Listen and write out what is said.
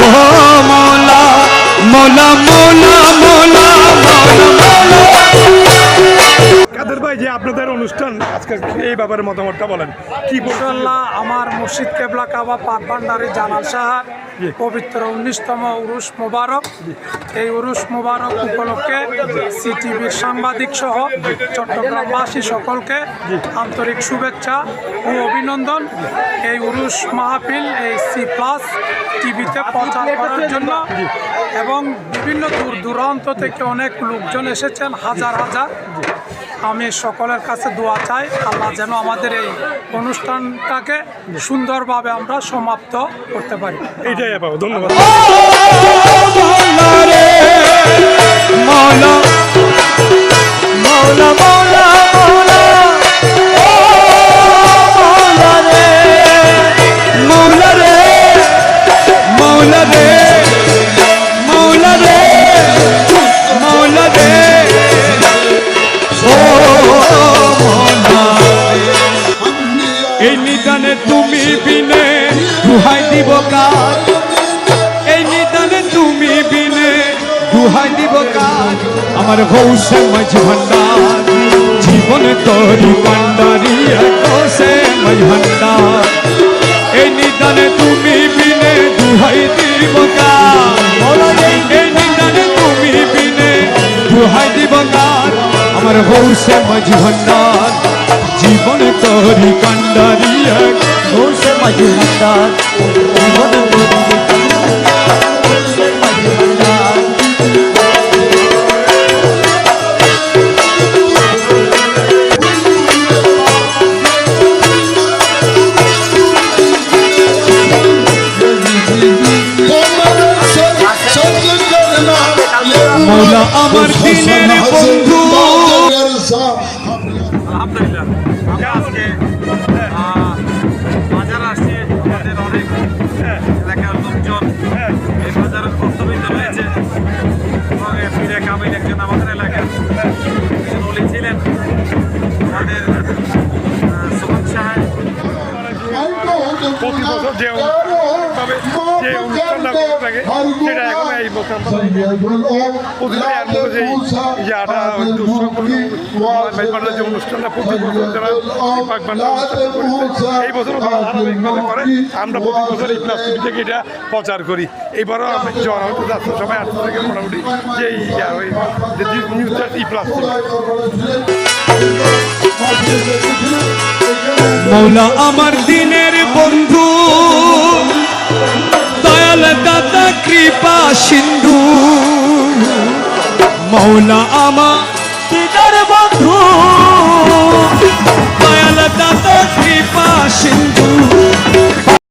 মোলা মৌলা মৌলা মৌলা ভাই যে আপনাদের অনুষ্ঠান আজকে এই ব্যাপারে মতামতটা বলেন। কি? ইনশাল্লাহ আমার মুর্শিদ কেবলা কাবা পাক ভান্ডারি জানাল সাহার পবিত্র উনিশতম উরুস মোবারক। এই উরুস মোবারক উপলক্ষে সিটিভির সাংবাদিক সহ চট্টগ্রামবাসী সকলকে আন্তরিক শুভেচ্ছা ও অভিনন্দন। এই উরুস মাহফিল এই সি প্লাস টিভিতে প্রচার করার জন্য এবং বিভিন্ন দূর দূরান্ত থেকে অনেক লোকজন এসেছেন হাজার হাজার। আমি সকলের কাছে দোয়া চাই আল্লাহ যেন আমাদের এই অনুষ্ঠানটাকে সুন্দরভাবে আমরা সমাপ্ত করতে পারি। এইটাই ধন্যবাদ। এই নিদানে তুমি বিনে দুহাই দিব কাজ এই নিদানে তুমি বিনে দুহাই দিব কাজ আমার হৌসে মাঝ ভান্ডার, জীবনে তরি কান্ডারি হৌসে মাঝ ভান্ডার। এই নিদানে তুমি বিনে দুহাই দিব কাজ এই নিদানে তুমি বিনে দুহাই দিব কাজ আমার হৌসে মাঝ ভান্ডার জীবনে তরি কান্ডারি হৌসে মাঝ ভান্ডার জীবনে তরি মৌলা আমার দিনের আমরা আজকে আহ, বাজার আসছি। আমাদের অনেক এলাকার লোকজন এই বাজারের কর্তব্য রয়েছে। এবং ফিরে কামিল একজন আমাদের এলাকার। একজন ছিলেন। আমাদের সুমন সাহেব প্রতি বছর যে ভাবে যে অনুষ্ঠানটা করে থাকে সেটা এখন এই বছর। এর মধ্যে আমরা প্রচার করি এইবারও আমি জ্বর হয়তো যাচ্ছে সবাই আটটা থেকে মোটামুটি যে আমার দিনের বন্ধু দাদা, কৃপা সিন্ধু। মৌলা আমার দিনের বন্ধু।